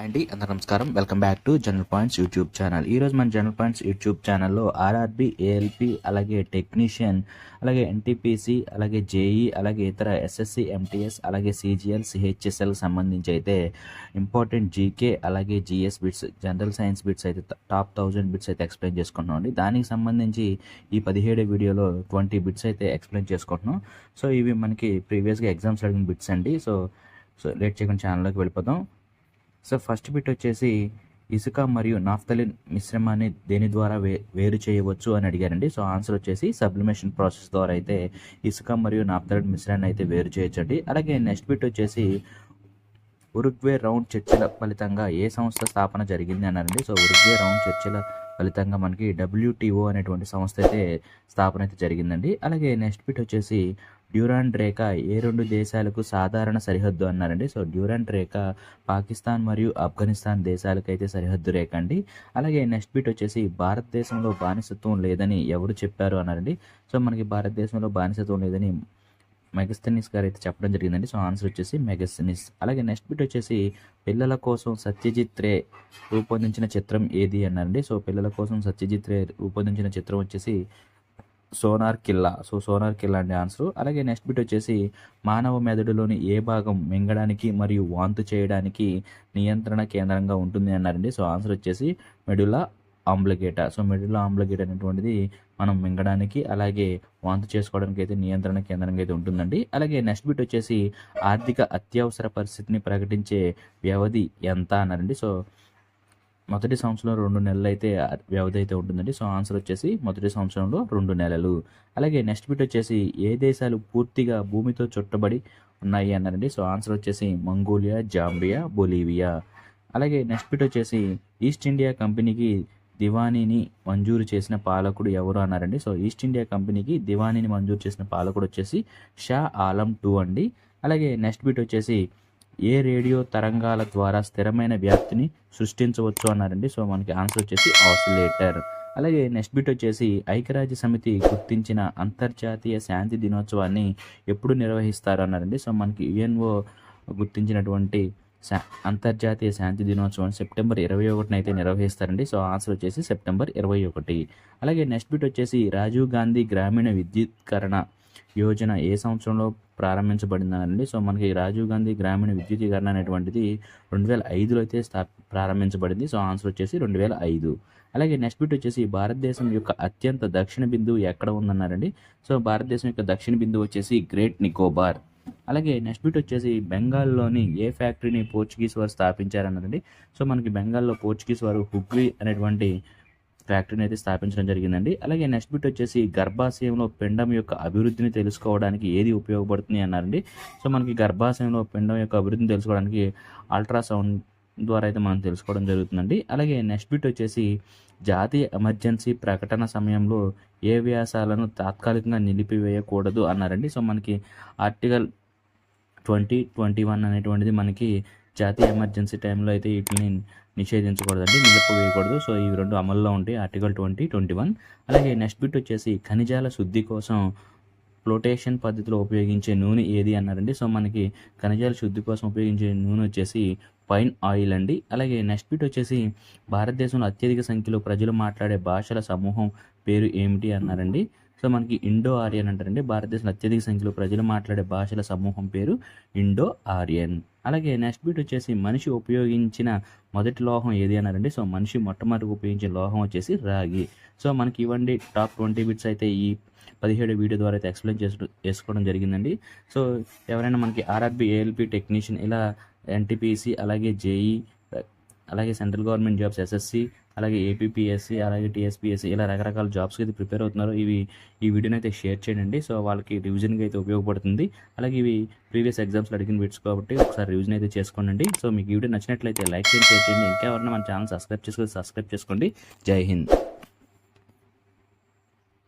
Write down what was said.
అండి అందరూ నమస్కారం. Welcome back to general points YouTube channel. ఈరోజు మన జనరల్ పాయింట్స్ యూట్యూబ్ ఛానల్లో ఆర్ఆర్బి ఏఎల్పి అలాగే టెక్నీషియన్ అలాగే ఎన్టీపీసీ అలాగే జేఈ అలాగే ఇతర ఎస్ఎస్సి ఎంటీఎస్ అలాగే సిజిఎల్ సిహెచ్ఎస్ఎల్ సంబంధించి అయితే ఇంపార్టెంట్ జీకే అలాగే GS bits general science bits అయితే టాప్ థౌజండ్ బిట్స్ అయితే ఎక్స్ప్లెయిన్ చేసుకుంటున్నాం అండి. దానికి సంబంధించి ఈ పదిహేడు వీడియోలో ట్వంటీ బిట్స్ అయితే ఎక్స్ప్లెయిన్ చేసుకుంటున్నాం. సో ఇవి మనకి ప్రీవియస్గా ఎగ్జామ్స్ అడిగిన బిట్స్ అండి. సో సో లేట్ చేయకుండా ఛానల్లోకి వెళ్ళిపోతాం సో ఫస్ట్ బిట్ వచ్చేసి ఇసుక మరియు నాఫ్తలిన్ మిశ్రమాన్ని దేని ద్వారా వే వేరు చేయవచ్చు అని అడిగారండి. సో ఆన్సర్ వచ్చేసి సబ్లిమేషన్ ప్రాసెస్ ద్వారా అయితే ఇసుక మరియు నాఫ్తలిన్ మిశ్రాన్ని అయితే వేరు చేయొచ్చండి. అలాగే నెక్స్ట్ బిట్ వచ్చేసి ఉరుగ్వే రౌండ్ చర్చల ఫలితంగా ఏ సంస్థ స్థాపన జరిగింది అన్నారండి. సో ఉరుగ్వే రౌండ్ చర్చల ఫలితంగా మనకి డబ్ల్యూటీఓ అనేటువంటి సంస్థ అయితే స్థాపన అయితే జరిగిందండి. అలాగే నెక్స్ట్ బిట్ వచ్చేసి డ్యూరాండ్ రేఖ ఏ రెండు దేశాలకు సాధారణ సరిహద్దు అన్నారండి. సో డ్యూరాండ్ రేఖ పాకిస్తాన్ మరియు ఆఫ్ఘనిస్తాన్ దేశాలకైతే సరిహద్దు రేఖ అండి. అలాగే నెక్స్ట్ బిట్ వచ్చేసి భారతదేశంలో బానిసత్వం లేదని ఎవరు చెప్పారు అన్నారండి. సో మనకి భారతదేశంలో బానిసత్వం లేదని మెగస్తనిస్ గారు అయితే చెప్పడం జరిగిందండి. సో ఆన్సర్ వచ్చేసి మెగస్తనిస్ అలాగే నెక్స్ట్ బిట్ వచ్చేసి పిల్లల కోసం సత్యజిత్ రే రూపొందించిన చిత్రం ఏది అన్నారండి. సో పిల్లల కోసం సత్యజిత్ రే రూపొందించిన చిత్రం వచ్చేసి సోనార్ కిల్లా. సో సోనార్ కిల్లా అండి ఆన్సర్. అలాగే నెక్స్ట్ బిట్ వచ్చేసి మానవ మెదడులోని ఏ భాగం మింగడానికి మరియు వాంతు చేయడానికి నియంత్రణ కేంద్రంగా ఉంటుంది అన్నారండి. సో ఆన్సర్ వచ్చేసి మెడులా ఆమ్లగేట. సో మెడులా ఆమ్లగేట అనేటువంటిది మనం మింగడానికి అలాగే వాంతు చేసుకోవడానికి అయితే నియంత్రణ కేంద్రంగా అయితే ఉంటుందండి. అలాగే నెక్స్ట్ బిట్ వచ్చేసి ఆర్థిక అత్యవసర పరిస్థితిని ప్రకటించే వ్యవధి ఎంత అన్నారండి. సో మొదటి సంవత్సరంలో రెండు నెలలు అయితే వ్యవధి అయితే ఉంటుందండి. సో ఆన్సర్ వచ్చేసి మొదటి సంవత్సరంలో రెండు నెలలు. అలాగే నెక్స్ట్ బిట్ వచ్చేసి ఏ దేశాలు పూర్తిగా భూమితో చుట్టబడి ఉన్నాయి అన్నారండి. సో ఆన్సర్ వచ్చేసి మంగోలియా జాంబియా బొలీవియా. అలాగే నెక్స్ట్ బిట్ వచ్చేసి ఈస్ట్ ఇండియా కంపెనీకి దివానీని మంజూరు చేసిన పాలకుడు ఎవరు అన్నారండి. సో ఈస్ట్ ఇండియా కంపెనీకి దివానీని మంజూరు చేసిన పాలకుడు వచ్చేసి షా ఆలం టూ అండి. అలాగే నెక్స్ట్ బిట్ వచ్చేసి ఏ రేడియో తరంగాల ద్వారా స్థిరమైన వ్యాప్తిని సృష్టించవచ్చు అన్నారండి. సో మనకి ఆన్సర్ వచ్చేసి ఆసిలేటర్ అలాగే నెక్స్ట్ బిట్ వచ్చేసి ఐక్యరాజ్య సమితి గుర్తించిన అంతర్జాతీయ శాంతి దినోత్సవాన్ని ఎప్పుడు నిర్వహిస్తారు అన్నారండి. సో మనకి యుఎన్ఓ గుర్తించినటువంటి శా అంతర్జాతీయ శాంతి దినోత్సవం సెప్టెంబర్ ఇరవై ఒకటిన అయితే నిర్వహిస్తారండి. సో ఆన్సర్ వచ్చేసి సెప్టెంబర్ ఇరవై ఒకటి. అలాగే నెక్స్ట్ బిట్ వచ్చేసి రాజీవ్ గాంధీ గ్రామీణ విద్యుత్కరణ యోజన ఏ సంవత్సరంలో ప్రారంభించబడిందనండి. సో మనకి రాజీవ్ గాంధీ గ్రామీణ విద్యుతీకరణ అనేటువంటిది రెండు వేల ఐదులో అయితే స్థా ప్రారంభించబడింది. సో ఆన్సర్ వచ్చేసి రెండు వేల ఐదు. అలాగే నెక్స్ట్ బిట్ వచ్చేసి భారతదేశం యొక్క అత్యంత దక్షిణ బిందువు ఎక్కడ ఉందన్నారండి? సో భారతదేశం యొక్క దక్షిణ బిందువు వచ్చేసి గ్రేట్ నికోబార్. అలాగే నెక్స్ట్ బిట్ వచ్చేసి బెంగాల్లోని ఏ ఫ్యాక్టరీని పోర్చుగీస్ వారు స్థాపించారన్నదండి సో మనకి బెంగాల్లో పోర్చుగీస్ వారు హుగ్లీ అనేటువంటి ఫ్యాక్టరీని అయితే స్థాపించడం జరిగిందండి. అలాగే నెక్స్ట్ బిట్ వచ్చేసి గర్భాశయంలో పిండం యొక్క అభివృద్ధిని తెలుసుకోవడానికి ఏది ఉపయోగపడుతుంది అన్నారండి. సో మనకి గర్భాశయంలో పిండం యొక్క అభివృద్ధిని తెలుసుకోవడానికి అల్ట్రాసౌండ్ ద్వారా అయితే మనం తెలుసుకోవడం జరుగుతుందండి. అలాగే నెక్స్ట్ బిట్ వచ్చేసి జాతీయ ఎమర్జెన్సీ ప్రకటన సమయంలో ఏ వ్యాసాలను తాత్కాలికంగా నిలిపివేయకూడదు అన్నారండి. సో మనకి ఆర్టికల్ ట్వంటీ ట్వంటీ వన్ అనేటువంటిది మనకి జాతీయ ఎమర్జెన్సీ టైంలో అయితే వీటిని నిషేధించకూడదండి నిలిపివేయకూడదు. సో ఇవి రెండు అమల్లో ఉంటాయి. Article twenty twenty one. అలాగే నెక్స్ట్ బిట్ వచ్చేసి ఖనిజాల శుద్ధి కోసం ఫ్లోటేషన్ పద్ధతిలో ఉపయోగించే నూనె ఏది అన్నారండి. సో మనకి ఖనిజాల శుద్ధి కోసం ఉపయోగించే నూనె వచ్చేసి పైన్ ఆయిల్ అండి. అలాగే నెక్స్ట్ బిట్ వచ్చేసి భారతదేశంలో అత్యధిక సంఖ్యలో ప్రజలు మాట్లాడే భాషల సమూహం పేరు ఏమిటి అన్నారండి. సో మనకి ఇండో ఆర్యన్ అంటారండి. భారతదేశంలో అత్యధిక సంఖ్యలో ప్రజలు మాట్లాడే భాషల సమూహం పేరు ఇండో ఆర్యన్. అలాగే నెక్స్ట్ బీట్ వచ్చేసి మనిషి ఉపయోగించిన మొదటి లోహం ఏది అన్నారండి? సో మనిషి మొట్టమొదటి ఉపయోగించిన లోహం వచ్చేసి రాగి. సో మనకి ఇవ్వండి టాప్ ట్వంటీ బిట్స్ అయితే ఈ పదిహేడు వీడియో ద్వారా అయితే ఎక్స్ప్లెయిన్ చేసు చేసుకోవడం జరిగిందండి. సో ఎవరైనా మనకి ఆర్ఆర్బి ఏఎల్పి టెక్నీషియన్ ఇలా ఎన్టీపీసీ అలాగే జేఈ అలాగే సెంట్రల్ గవర్నమెంట్ జాబ్స్ ఎస్ఎస్సి అలాగే ఏపీపీఎస్సి అలాగే టీఎస్పీఎస్సి ఇలా రకరకాల జాబ్స్కి అయితే ప్రిపేర్ అవుతున్నారు. ఇవి ఈ వీడియోని అయితే షేర్ చేయండి. సో వాళ్ళకి రివిజన్గా అయితే ఉపయోగపడుతుంది. అలాగే ఇవి ప్రీవియస్ ఎగ్జామ్స్లో అడిగిన బిట్స్ కాబట్టి ఒకసారి రివిజన్ అయితే చేసుకోండి. సో మీకు ఈ వీడియో నచ్చినట్లయితే లైక్ చేయండి షేర్ చేయండి. ఇంకా ఎవరైనా మన ఛానల్ సబ్స్క్రైబ్ చేసుకోండి సబ్స్క్రైబ్ చేసుకోండి. జై హింద్.